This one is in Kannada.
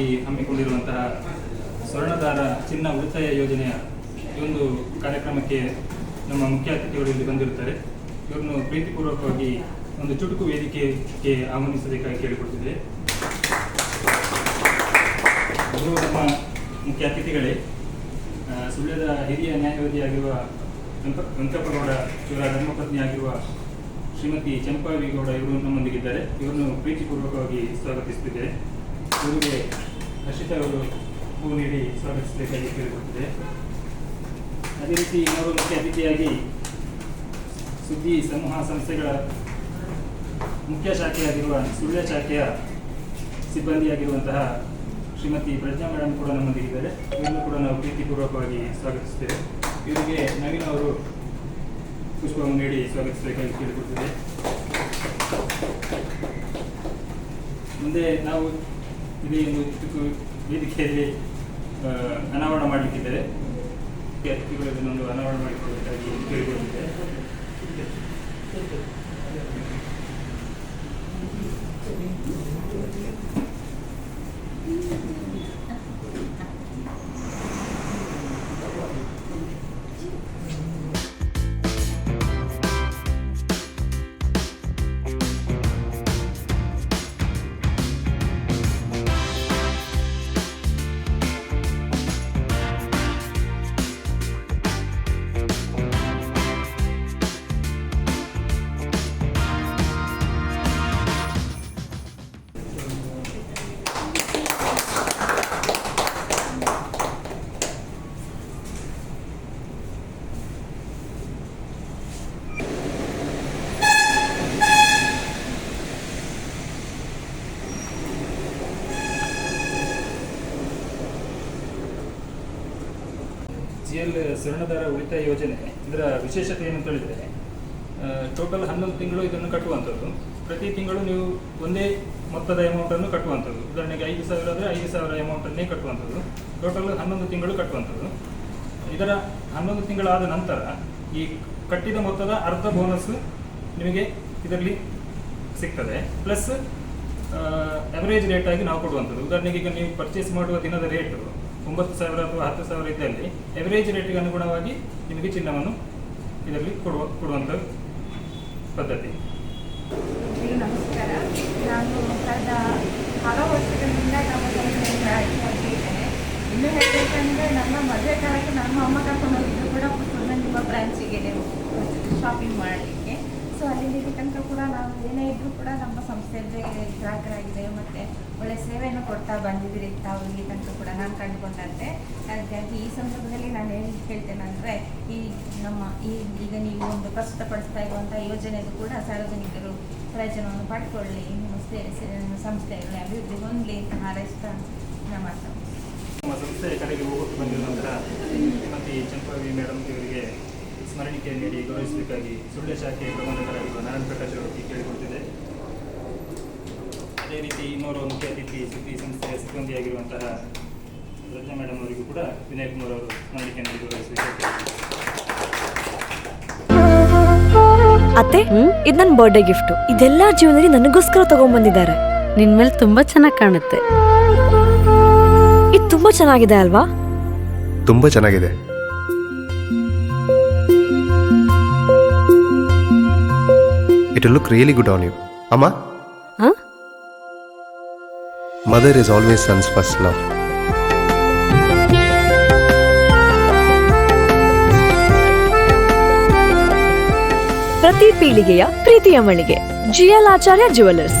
ನೂತನವಾಗಿ ಹಮ್ಮಿಕೊಂಡಿರುವಂತಹ ಸ್ವರ್ಣದಾರ ಚಿನ್ನ ಉಳಿತಾಯ ಯೋಜನೆಯ ಒಂದು ಕಾರ್ಯಕ್ರಮಕ್ಕೆ ನಮ್ಮ ಮುಖ್ಯ ಅತಿಥಿಗಳು ಇಲ್ಲಿ ಬಂದಿರುತ್ತಾರೆ. ಇವರನ್ನು ಪ್ರೀತಿಪೂರ್ವಕವಾಗಿ ಒಂದು ಚುಟುಕು ವೇದಿಕೆಗೆ ಆಹ್ವಾನಿಸಬೇಕಾಗಿ ಕೇಳಿಕೊಡ್ತಿದೆ ಇವರು ನಮ್ಮ ಮುಖ್ಯ ಅತಿಥಿಗಳೇ. ಸುಳ್ಯದ ಹಿರಿಯ ನ್ಯಾಯವಾದಿಯಾಗಿರುವ ವೆಂಕ- ವೆಂಕಪ್ಪಗೌಡ ಇವರ ಧರ್ಮಪತ್ನಿಯಾಗಿರುವ ಶ್ರೀಮತಿ ಚಂಪಾವಿಗೌಡ ಇವರು ನಮ್ಮೊಂದಿಗಿದ್ದಾರೆ. ಇವರನ್ನು ಪ್ರೀತಿಪೂರ್ವಕವಾಗಿ ಸ್ವಾಗತಿಸುತ್ತಿದೆ ಇವರಿಗೆ ಅವರು ಹೂ ನೀಡಿ ಸ್ವಾಗತಿಸಬೇಕಾಗಿ ಕೇಳಿಕೊಟ್ಟಿದೆ. ಅದೇ ರೀತಿ ಇನ್ನೊಬ್ಬರು ಮುಖ್ಯ ಅತಿಥಿಯಾಗಿ ಸುದ್ದಿ ಸಮೂಹ ಸಂಸ್ಥೆಗಳ ಮುಖ್ಯ ಶಾಖೆಯಾಗಿರುವ ಸುಳ್ಯ ಶಾಖೆಯ ಸಿಬ್ಬಂದಿಯಾಗಿರುವಂತಹ ಶ್ರೀಮತಿ ಪ್ರಜ್ಞಾ ಮೇಡಮ್ ಕೂಡ ನಮ್ಮೊಂದಿಗಿದ್ದಾರೆ. ಇವರನ್ನು ಕೂಡ ನಾವು ಪ್ರೀತಿಪೂರ್ವಕವಾಗಿ ಸ್ವಾಗತಿಸುತ್ತೇವೆ ಇವರಿಗೆ ನವೀನ್ ಅವರು ಪುಷ್ಪವನ್ನು ನೀಡಿ ಸ್ವಾಗತಿಸಬೇಕಾಗಿ ಕೇಳಿಕೊಡ್ತಿದೆ ಮುಂದೆ ನಾವು ಇದೇ ಒಂದು ಇದಕ್ಕೂ ವೇದಿಕೆಯಲ್ಲಿ ಅನಾವರಣ ಮಾಡಲಿಕ್ಕಿದ್ದಾರೆ ಅತಿಥಿಗಳು ಇದನ್ನೊಂದು ಅನಾವರಣ ಮಾಡಿಕೊಡಬೇಕಾಗಿ ಜಿ ಎಲ್ ಸ್ವರ್ಣದಾರ ಉಳಿತಾಯ ಯೋಜನೆ, ಇದರ ವಿಶೇಷತೆ ಏನು ಹೇಳಿದರೆ ಟೋಟಲ್ ಹನ್ನೊಂದು ತಿಂಗಳು ಇದನ್ನು ಕಟ್ಟುವಂಥದ್ದು. ಪ್ರತಿ ತಿಂಗಳು ನೀವು ಒಂದೇ ಮೊತ್ತದ ಅಮೌಂಟನ್ನು ಕಟ್ಟುವಂಥದ್ದು. ಉದಾಹರಣೆಗೆ ಐದು ಸಾವಿರ ಆದರೆ ಐದು ಸಾವಿರ ಅಮೌಂಟನ್ನೇ ಕಟ್ಟುವಂಥದ್ದು. ಟೋಟಲ್ ಹನ್ನೊಂದು ತಿಂಗಳು ಕಟ್ಟುವಂಥದ್ದು. ಇದರ ಹನ್ನೊಂದು ತಿಂಗಳಾದ ನಂತರ ಈ ಕಟ್ಟಿದ ಮೊತ್ತದ ಅರ್ಧ ಬೋನಸ್ ನಿಮಗೆ ಇದರಲ್ಲಿ ಸಿಗ್ತದೆ. ಪ್ಲಸ್ ಅವರೇಜ್ ರೇಟಾಗಿ ನಾವು ಕೊಡುವಂಥದ್ದು. ಉದಾಹರಣೆಗೆ ಈಗ ನೀವು ಪರ್ಚೇಸ್ ಮಾಡುವ ದಿನದ ರೇಟು ಒಂಬತ್ತು ಸಾವಿರ ಅಥವಾ ಹತ್ತು ಸಾವಿರ ಇದ್ದಲ್ಲಿ ಎವರೇಜ್ ರೇಟಿಗೆ ಅನುಗುಣವಾಗಿ ನಿಮಗೆ ಚಿನ್ನವನ್ನು ಇದರಲ್ಲಿ ಕೊಡುವ ಕೊಡುವಂಥ ಪದ್ಧತಿ. ನಮಸ್ಕಾರ. ನಾನು ಕಳೆದ ಹಲವು ವರ್ಷಗಳಿಂದ ನಮ್ಮ ಆಯ್ಕೆಯಾಗಿದ್ದೇನೆ ಇನ್ನು ಹೇಳಬೇಕಂದ್ರೆ ನಮ್ಮ ಮದುವೆ ಕಾಲಕ್ಕೆ ನಮ್ಮ ಅಮ್ಮ ಕರ್ಕೊಂಡು ಹೋಗಿದ್ದು ಕೂಡ ಪುತ್ತೂರಿನ ನಿಮ್ಮ ಬ್ರಾಂಚಿಗೆ ಶಾಪಿಂಗ್ ಮಾಡಲಿಕ್ಕೆ. ಸೊ ಅಲ್ಲಿ ತನಕ ಕೂಡ ನಾವು ಏನೇ ಇದ್ದರೂ ಕೂಡ ನಮ್ಮ ಸಂಸ್ಥೆಯಲ್ಲೇ ಗ್ರಾಹಕರಾಗಿದೆ ಮತ್ತು ಒಳ್ಳೆ ಸೇವೆಯನ್ನು ಕೊಡ್ತಾ ಬಂದಿದ್ದೀರಿ ತಾವು ಇಲ್ಲಿ ತನಕ ಕೂಡ ನಾನು ಕಂಡುಕೊಂಡಂತೆ. ಹಾಗಾಗಿ ಈ ಸಂದರ್ಭದಲ್ಲಿ ನಾನು ಏನು ಹೇಳ್ತೇನೆ ಅಂದರೆ, ಈ ನಮ್ಮ ಈ ಈಗ ನೀವು ಒಂದು ಪ್ರಸ್ತುತಪಡಿಸ್ತಾ ಇರುವಂಥ ಯೋಜನೆದು ಕೂಡ ಸಾರ್ವಜನಿಕರು ಪ್ರಯೋಜನವನ್ನು ಪಡ್ಕೊಳ್ಳಿ. ನಿಮ್ಮ ಸೇ- ಸೇ- ಸಂಸ್ಥೆಗಳ ಅಭಿವೃದ್ಧಿ ಹೊಂದಲಿ ಅಂತ ಹಾರೈಸ್ತಾ ಮಾತಾಡ್ತೀನಿ ನಮ್ಮ ಸಂಸ್ಥೆ ಕಡೆಗೆ ಹೋಗೋಕ್ಕೆ ಬಂದಿರುವಂತಹ ಶ್ರೀಮತಿ ಚಂಪಾವಿ ಮೇಡಮ್ ಇವರಿಗೆ ಸ್ಮರಣಿಕೆ ನೀಡಿ ಗೌರವಿಸಬೇಕಾಗಿ ಸುಳ್ಯ ಶಾಖೆ ಪ್ರಬಂಧಕರಾಗಿರುವ ನಾರಾಯಣ ಪ್ರಕಾಶ್ ಅವರಿಗೆ ಕೇಳಿಕೊಡ್ತಿದೆ ಅದೇ ರೀತಿ ಇನ್ನೋರ್ವ ಮುಖ್ಯ ಅತಿಥಿ ಸುದ್ದಿ ಸಂಸ್ಥೆಯ ಸಿಬ್ಬಂದಿಯಾಗಿರುವಂತಹ ರತ್ನ ಮೇಡಮ್ ಅವರಿಗೂ ಕೂಡ ವಿನಯ್ ಕುಮಾರ್ ಅವರು ಸ್ಮರಣಿಕೆ ನೀಡಿ ಗೌರವಿಸಬೇಕಾಗಿ ಅತ್ತೆ ಇದು ನನ್ನ ಬರ್ಡೇ ಗಿಫ್ಟ್ ಇದೆಲ್ಲ ಜೀವನದಲ್ಲಿ ನನಗೋಸ್ಕರ ತಗೊಂಡ್ಬಂದಿದ್ದಾರೆ. ನಿನ್ ಮೇಲೆ ತುಂಬಾ ಚೆನ್ನಾಗಿ ಕಾಣುತ್ತೆ. ಇದು ತುಂಬಾ ಚೆನ್ನಾಗಿದೆ ಅಲ್ವಾ? ತುಂಬಾ ಚೆನ್ನಾಗಿದೆ. It look really good on you ಅಮ್ಮ ಹ? Mother is always sons first love ಪ್ರತಿ ಪೀಳಿಗೆಯ ಪ್ರೀತಿಯ ಮಳಿಗೆ. ಜಿಎಲ್ ಆಚಾರ್ಯ ಜುವೆಲ್ಲರ್ಸ್